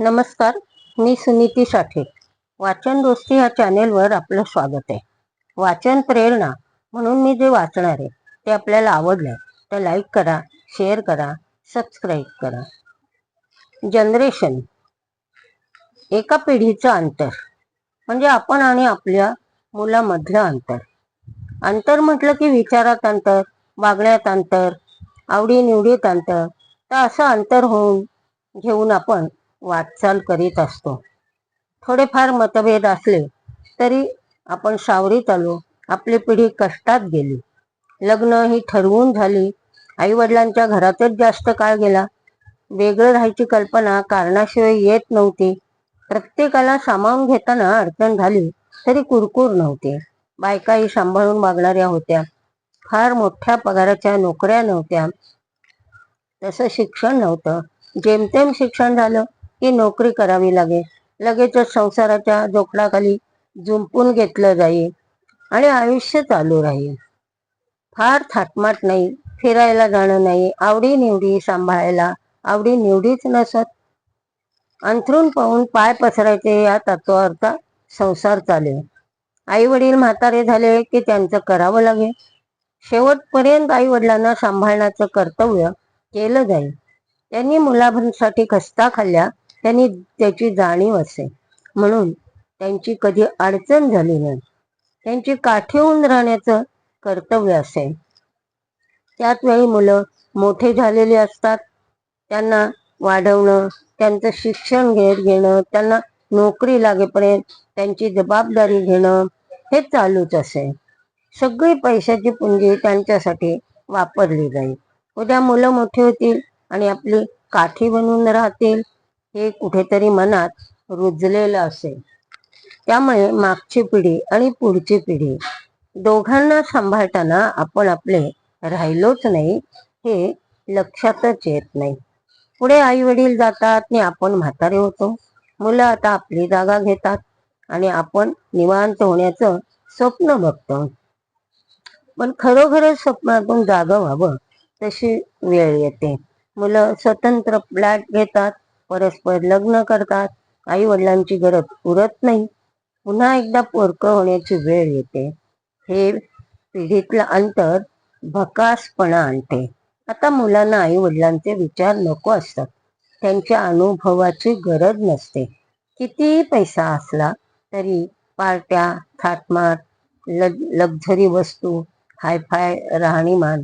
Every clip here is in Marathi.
नमस्कार मी सुनीती साठे वाचन दोस्ती या चॅनेलवर आपलं स्वागत आहे. वाचन प्रेरणा म्हणून मी जे वाचणार आहे ते आपल्याला आवडलं तर लाईक करा शेअर करा सबस्क्राईब करा. जनरेशन एका पिढीचं अंतर. म्हणजे आपण आणि आपल्या मुलामधलं अंतर. अंतर म्हटलं की विचारात अंतर वागण्यात अंतर आवडीनिवडीत अंतर. तर असं अंतर होऊन घेऊन आपण वाटचाल करीत असतो. थोडेफार मतभेद असले तरी आपण सावरीत आलो आपली पिढी कष्टात गेली. लग्न ही ठरवून झाली. आई वडिलांच्या घरातच जास्त काळ गेला. वेगळं राहायची कल्पना कारणाशिवाय येत नव्हती. प्रत्येकाला सामावून घेताना अडचण झाली तरी कुरकुर नव्हती. बायकाही सांभाळून मागणाऱ्या होत्या. फार मोठ्या पगाराच्या नोकऱ्या नव्हत्या. तसं शिक्षण नव्हतं. जेमतेम शिक्षण झालं की नोकरी करावी लागे लगेचच संसाराच्या जोखडाखाली जुंपून घेतलं जाईल आणि आयुष्य चालू राहील. फार थाटमाट नाही फिरायला जाणं नाही आवडी निवडी सांभाळायला आवडी निवडीच नसत. अंथरून पाहून पाय पसरायचे या तत्वार्थ संसार चालेल. आई वडील म्हातारे झाले की त्यांचं करावं लागेल. शेवटपर्यंत आई वडिलांना सांभाळण्याचं कर्तव्य केलं जाईल. त्यांनी मुलांसाठी खस्ता खाल्ल्या त्यांनी त्याची जाणीव असे. म्हणून त्यांची कधी अडचण झाली नाही. त्यांची काठीहून राहण्याचं कर्तव्य असेल त्याच वेळी मुलं मोठे झालेले असतात. त्यांना वाढवणं त्यांचं शिक्षण घेत घेणं त्यांना नोकरी लागेपर्यंत त्यांची जबाबदारी घेणं हे चालूच असेल सगळी पैशाची पुंजी त्यांच्यासाठी वापरली जाईल. उद्या मुलं मोठी होतील आणि आपली काठी बनवून राहतील. हे कुठेतरी मनात रुजलेलं असेल. त्यामुळे मागची पिढी आणि पुढची पिढी दोघांना सांभाळताना आपण आपले राहिलोच नाही हे लक्षातच येत नाही. पुढे आई वडील जातात आणि आपण म्हातारे होतो. मुलं आता आपली जागा घेतात आणि आपण निवांत होण्याचं स्वप्न बघतो. पण खरोखरच स्वप्नातून जागा व्हावं तशी वेळ येते. मुलं स्वतंत्र फ्लॅट घेतात परस्पर लग्न करतात. आई वडिलांची गरज पुरत नाही. पुन्हा एकदा पोरक होण्याची वेळ येते. हे पिढीतलं अंतर भकासपणा आणते. आता मुलांना आई वडिलांचे विचार नको असतात. त्यांच्या अनुभवाची गरज नसते. कितीही पैसा असला तरी पार्ट्या थाटमाट लक्झरी वस्तू हायफाय राहणीमान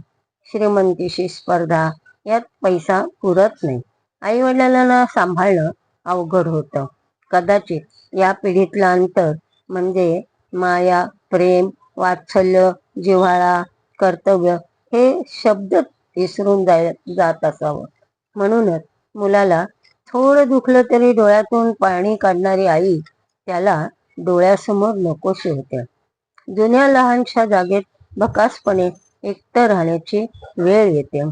श्रीमंतीशी स्पर्धा यात पैसा पुरत नाही. आई वडिलांना सांभाळणं अवघड होतं. कदाचित या पिढीतलं अंतर म्हणजे माया प्रेम वात्सल्य जिव्हाळा कर्तव्य हे शब्द विसरून जाय जात असावं. म्हणूनच मुलाला थोडं दुखलं तरी डोळ्यातून पाणी काढणारी आई त्याला डोळ्यासमोर नकोशी होते. जुन्या लहानशा जागेत भकासपणे एकटं राहण्याची वेळ येते.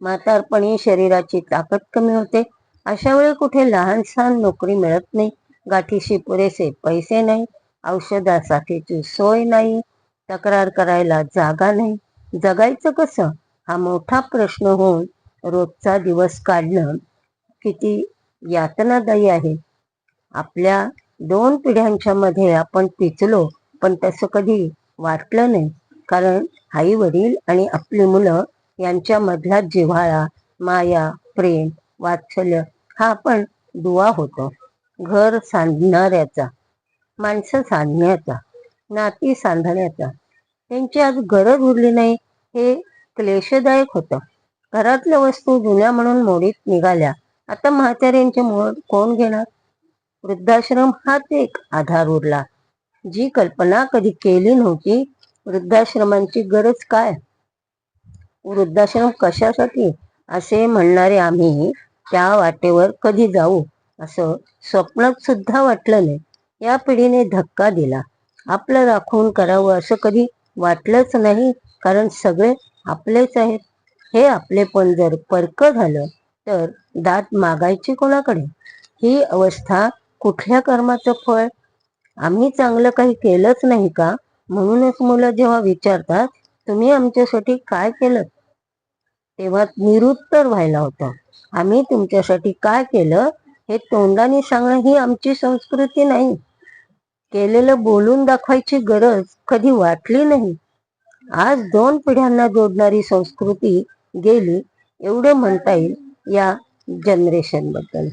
म्हातारपणी शरीराची ताकद कमी होते. अशा वेळी कुठे लहान सहान नोकरी मिळत नाही. गाठीशी पुरेसे पैसे नाही. औषधासाठीची सोय नाही. तक्रार करायला जागा नाही. जगायचं कसं? हा मोठा प्रश्न होऊन रोजचा दिवस काढणं किती यातनादायी आहे. आपल्या दोन पिढ्यांच्या मध्ये आपण पिचलो पण तसं कधी वाटलं नाही. कारण आई वडील आणि आपली मुलं यांच्यामधला जिव्हाळा माया प्रेम वात्सल्य हा पण दुवा होतो. घर सांधणाऱ्याचा माणसं सांधण्याचा नाती सांधण्याचा. त्यांची आज गरज उरली नाही हे क्लेशदायक होतं. घरातल्या वस्तू जुन्या म्हणून मोडीत निघाल्या. आता म्हाताऱ्यांचे मोड कोण घेणार? वृद्धाश्रम हाच एक आधार उरला. जी कल्पना कधी केली नव्हती वृद्धाश्रमांची गरज काय? वृद्धाश्रम कशासाठी? असे म्हणणारे आम्ही त्या वाटेवर कधी जाऊ? असं स्वप्नात सुद्धा वाटलं नाही. या पिढीने धक्का दिला. आपलं राखून करावं असं कधी वाटलंच नाही कारण सगळे आपलेच आहेत. हे आपले पण जर परक झालं तर दात मागायची कोणाकडे? ही अवस्था कुठल्या कर्माचं फळ? आम्ही चांगलं काही केलंच नाही का? म्हणूनच मुलं जेव्हा विचारतात तुम्ही आमच्यासाठी काय केलं? तेव्हा निरुत्तर व्हायला होतं. आम्ही तुमच्यासाठी काय केलं? हे तोंडाने सांगणं ही आमची संस्कृती नाही. केलेलं बोलून दाखवायची गरज कधी वाटली नाही. आज दोन पिढ्यांना जोडणारी संस्कृती गेली एवढं म्हणता येईल या जनरेशनबद्दल.